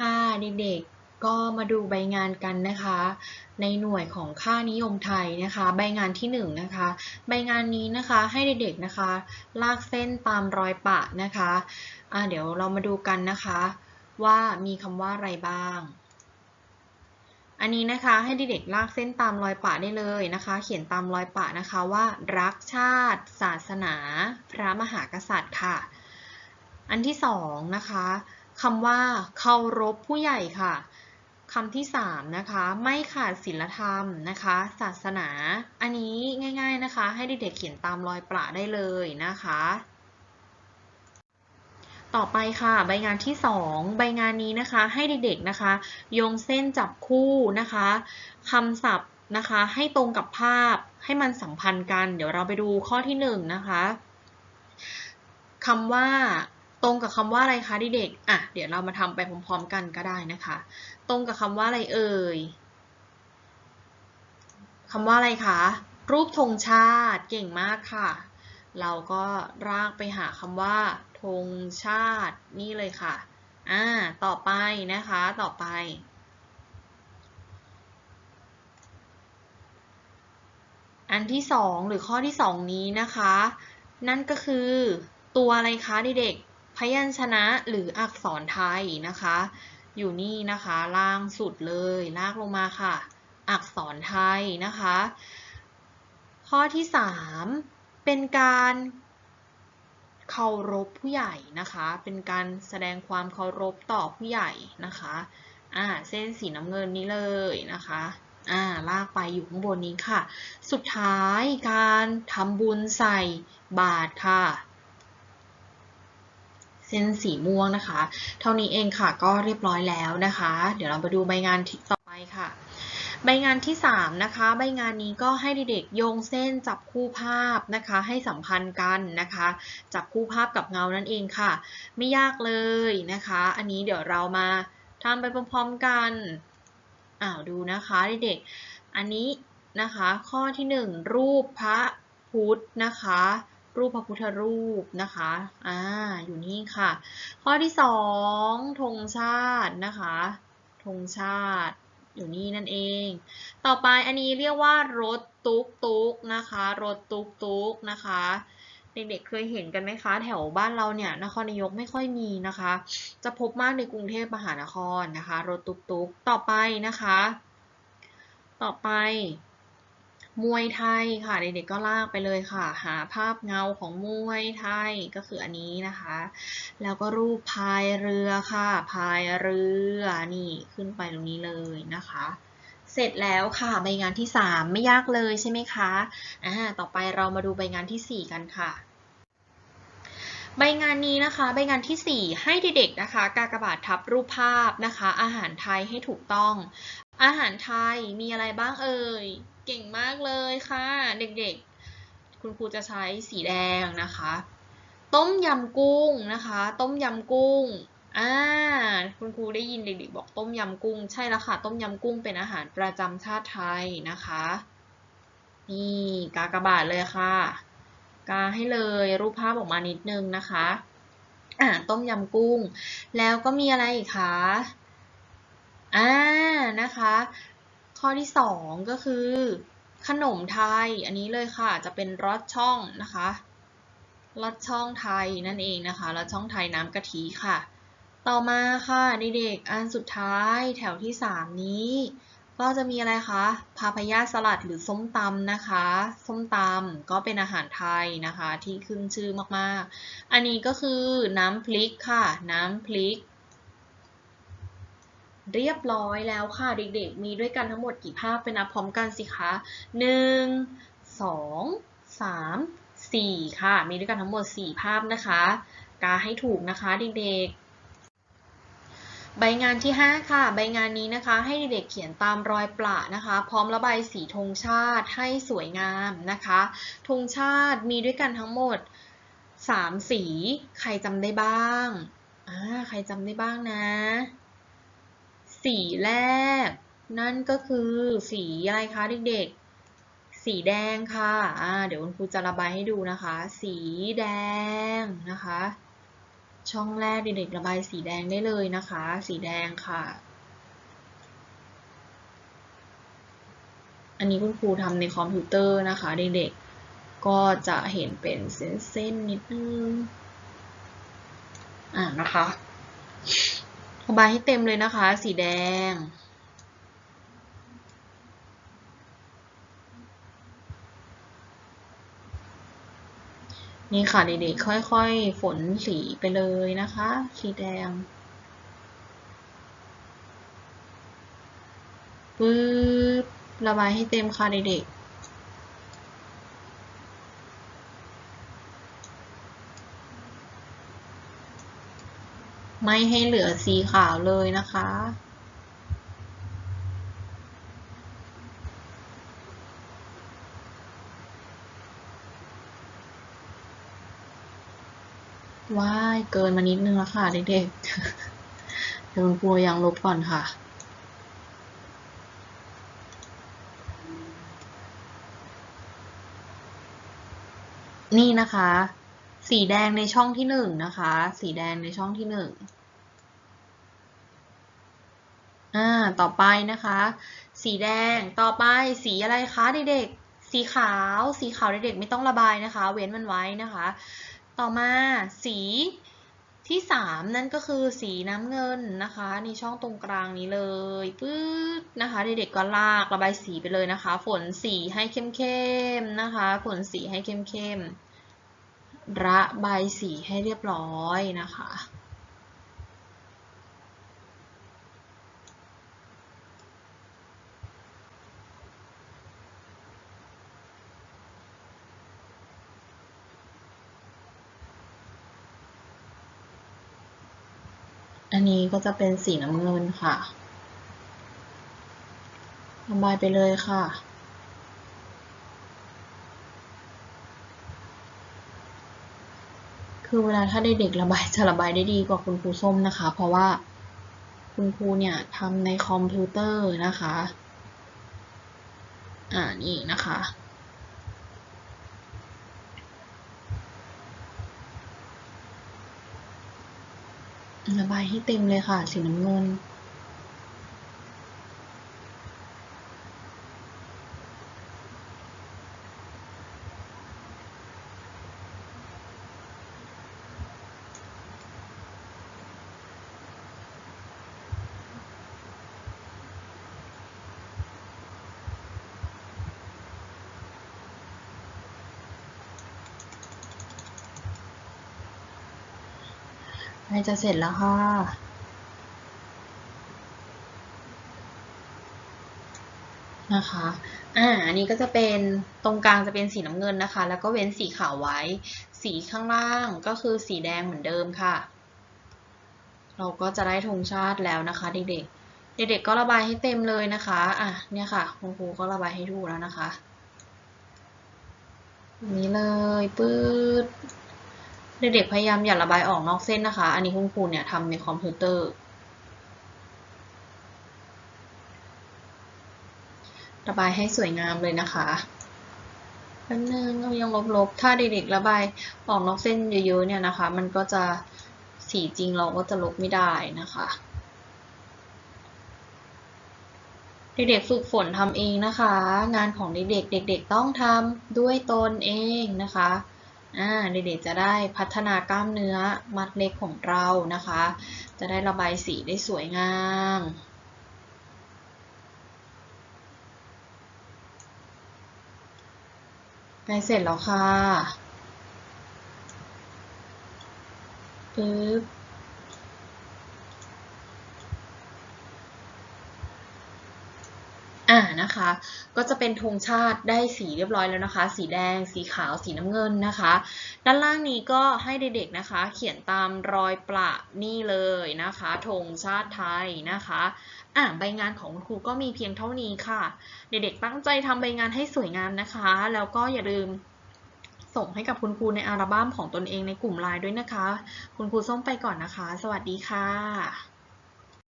ค่ะเด็กๆ ก็มาดูใบงานกันนะคะ ในหน่วยของค่านิยมไทยนะคะ ใบงานที่1นงนะคะ ใบงานนี้นะคะให้เด็กๆนะคะ ลากเส้นตามรอยปะนะคะอ่าเดี๋ยวเรามาดูกันนะคะ ว่ามีคำว่าอะไรบ้าง อันนี้นะคะให้เด็กๆลากเส้นตามรอยปะได้เลยนะคะ เขียนตามรอยปะนะคะว่า รักชาติ ศาสนา พระมหากษัตริย์ค่ะ อันที่สองนะคะ คำว่าเคารพผู้ใหญ่ค่ะคำที่สามนะคะ ไม่ขาดศีลธรรมนะคะ ศาสนา อันนี้ง่าย ๆนะคะ ให้เด็กๆเขียนตามรอยประได้เลยนะคะ ต่อไปค่ะ ใบงานที่สองใบงานนี้นะคะ ให้เด็กๆนะคะ โยงเส้นจับคู่นะคะคำศัพท์นะคะ ให้ตรงกับภาพให้มันสัมพันธ์กัน เดี๋ยวเราไปดูข้อที่หนึ่งนะคะคำว่า ตรงกับคำว่าอะไรคะเด็กๆอะ เดี๋ยวเรามาทำไปพร้อมๆกันก็ได้นะคะ ตรงกับคำว่าอะไรเอ่ยคำว่าอะไรคะ รูปธงชาติ เก่งมากค่ะ เราก็รากไปหาคำว่าธงชาติ นี่เลยค่ะ อ่า ต่อไปนะคะ ต่อไป อันที่สองหรือข้อที่สองนี้นะคะ นั่นก็คือตัวอะไรคะเด็กๆ พยัญชนะหรืออักษรไทยนะคะ อยู่นี่นะคะล่างสุดเลยลากลงมาค่ะ อักษรไทยนะคะ ข้อที่ 3 เป็นการเคารพผู้ใหญ่นะคะ เป็นการแสดงความเคารพต่อผู้ใหญ่นะคะอ่าเส้นสีน้ำเงินนี้เลยนะคะอ่าลากไปอยู่ข้างบนนี้ค่ะ สุดท้ายการทำบุญใส่บาตรค่ะ เส้นสีม่วงนะคะ เท่านี้เองค่ะก็เรียบร้อยแล้วนะคะ เดี๋ยวเรามาดูใบงานต่อไปค่ะ ใบงานที่ 3 นะคะ ใบงานนี้ก็ให้เด็กๆโยงเส้นจับคู่ภาพนะคะ ให้สัมพันธ์กันนะคะ จับคู่ภาพกับเงานั่นเองค่ะ ไม่ยากเลยนะคะ อันนี้เดี๋ยวเรามาทำไปพร้อมๆกันอ้าวดูนะคะเด็กๆอันนี้นะคะข้อที่ 1 รูปพระพุทธนะคะ รูปพระพุทธรูปนะคะ อ่า อยู่นี่ค่ะ ข้อที่สองธงชาตินะคะ ธงชาติ อยู่นี่นั่นเอง ต่อไปอันนี้เรียกว่ารถตุ๊กตุ๊กนะคะ รถตุ๊กตุ๊กนะคะ เด็กๆเคยเห็นกันไหมคะ แถวบ้านเราเนี่ย นครนายกไม่ค่อยมีนะคะ จะพบมากในกรุงเทพมหานครนะคะ รถตุ๊กตุ๊กต่อไปนะคะ ต่อไป มวยไทยค่ะเด็กๆก็ลากไปเลยค่ะ หาภาพเงาของมวยไทยก็คืออันนี้นะคะ แล้วก็รูปพายเรือค่ะพายเรือนี่ขึ้นไปตรงนี้เลยนะคะ เสร็จแล้วค่ะใบงานที่ 3 ไม่ยากเลยใช่ไหมคะอ่าต่อไปเรามาดูใบงานที่ 4 กันค่ะใบงานนี้นะคะ ใบงานที่ 4 ให้เด็กๆนะคะ กากบาททับรูปภาพนะคะ อาหารไทยให้ถูกต้อง อาหารไทยมีอะไรบ้างเอ่ย เก่งมากเลยค่ะ เด็กๆ คุณครูจะใช้สีแดงนะคะ ต้มยำกุ้งนะคะ ต้มยำกุ้งอ่าคุณครูได้ยินเด็กๆบอกต้มยำกุ้ง ใช่แล้วค่ะ ต้มยำกุ้งเป็นอาหารประจำชาติไทยนะคะ นี่กากบาทเลยค่ะ กาให้เลยรูปภาพออกมานิดนึงนะคะอ่าต้มยำกุ้ง แล้วก็มีอะไรอีกคะอ่านะคะ ข้อที่ 2 ก็คือ ขนมไทย อันนี้เลยค่ะ จะเป็นรสช่องนะคะรสช่องไทยนั่นเองนะคะรสช่องไทยน้ำกะทิค่ะ ต่อมาค่ะเด็กๆอันสุดท้ายแถวที่ 3 นี้ ก็จะมีอะไรคะพาพยาสลัดหรือส้มตำนะคะ ส้มตำก็เป็นอาหารไทยนะคะที่ขึ้นชื่อมากๆ อันนี้ก็คือน้ำพริกค่ะ น้ำพริก เรียบร้อยแล้วค่ะเด็กๆ มีด้วยกันทั้งหมดกี่ภาพเป็นนับพร้อมกันสิคะหนึ่งสองสามสี่ค่ะ มีด้วยกันทั้งหมดสี่ภาพนะคะ กาให้ถูกนะคะเด็กๆใบงานที่ 5 ค่ะ ใบงานนี้นะคะ ให้เด็กๆเขียนตามรอยประนะคะ พร้อมระบายสีธงชาติให้สวยงามนะคะธงชาติมีด้วยกันทั้งหมด 3 สี ใครจำได้บ้างอ่าใครจำได้บ้างนะ สีแรก นั่นก็คือสีอะไรคะเด็กๆ สีแดงค่ะเดี๋ยวคุณครูจะระบายให้ดูนะคะ สีแดงนะคะ ช่องแรกเด็กๆระบายสีแดงได้เลยนะคะ สีแดงค่ะอันนี้คุณครูทำในคอมพิวเตอร์นะคะเด็กๆ ก็จะเห็นเป็นเส้นๆนิดนึง อ่านะคะ ระบายให้เต็มเลยนะคะ สีแดง นี่ค่ะเด็กๆค่อยๆ ฝนสีไปเลยนะคะ สีแดงปึ๊บระบายให้เต็มค่ะเด็กๆ ไม่ให้เหลือสีขาวเลยนะคะ ว้ายเกินมานิดนึงแล้วค่ะเด็กๆเดี๋ยวคุณครูยังลบก่อนค่ะนี่นะคะ สีแดงในช่องที่หนึ่งนะคะ สีแดงในช่องที่หนึ่งอ่า ต่อไปนะคะ สีแดง ต่อไปสีอะไรคะเด็กๆ สีขาว สีขาวเด็กๆไม่ต้องระบายนะคะ เว้นมันไว้นะคะ ต่อมาสีที่สามนั่นก็คือสีน้ำเงินนะคะในช่องตรงกลางนี้เลยปื๊ดนะคะ เด็กๆก็ลากระบายสีไปเลยนะคะ ฝนสีให้เข้มๆนะคะ ฝนสีให้เข้มๆ ระบายสีให้เรียบร้อยนะคะ อันนี้ก็จะเป็นสีน้ำเงินค่ะระบายไปเลยค่ะ คือเวลาถ้าเด็กๆระบายจะระบายได้ดีกว่าคุณครูส้มนะคะ เพราะว่าคุณครูเนี่ยทำในคอมพิวเตอร์นะคะ อ่านี่นะคะ ระบายให้เต็มเลยค่ะสีน้ำเงิน ใกล้จะเสร็จแล้วค่ะ นะคะ อ่า อันนี้ก็จะเป็นตรงกลางจะเป็นสีน้ำเงินนะคะ แล้วก็เว้นสีขาวไว้ สีข้างล่างก็คือสีแดงเหมือนเดิมค่ะ เราก็จะได้ธงชาติแล้วนะคะ เด็กๆ เด็กๆก็ระบายให้เต็มเลยนะคะ อะ เนี่ยค่ะคุณครูก็ระบายให้ดูแล้วนะคะนี้เลยปื๊ด เด็กๆพยายามอย่าระบายออกนอกเส้นนะคะ อันนี้คุณครูเนี่ยทำในคอมพิวเตอร์ ระบายให้สวยงามเลยนะคะแป๊บนึงเรายังลบๆ ถ้าเด็กๆระบายออกนอกเส้นเยอะๆเนี่ยนะคะ มันก็จะสีจริงเราก็จะลบไม่ได้นะคะเด็กๆฝึกฝนทำเองนะคะ งานของเด็กๆเด็ก ๆ ต้องทำด้วยตนเองนะคะ เด็กๆจะได้พัฒนากล้ามเนื้อมัดเล็กของเรานะคะ จะได้ระบายสีได้สวยงามใกล้เสร็จแล้วค่ะปึ๊บานะคะ ก็จะเป็นธงชาติได้สีเรียบร้อยแล้วนะคะ สีแดง สีขาว สีน้ำเงินนะคะ ด้านล่างนี้ก็ให้เด็กๆนะคะ เขียนตามรอยประนี่เลยนะคะธงชาติไทยนะคะอ่าใบงานของครูก็มีเพียงเท่านี้ค่ะ เด็กๆตั้งใจทำใบงานให้สวยงามนะคะ แล้วก็อย่าลืมส่งให้กับคุณครูในอัลบั้มของตนเองในกลุ่มไลน์ด้วยนะคะ คุณครูส้มไปก่อนนะคะ สวัสดีค่ะ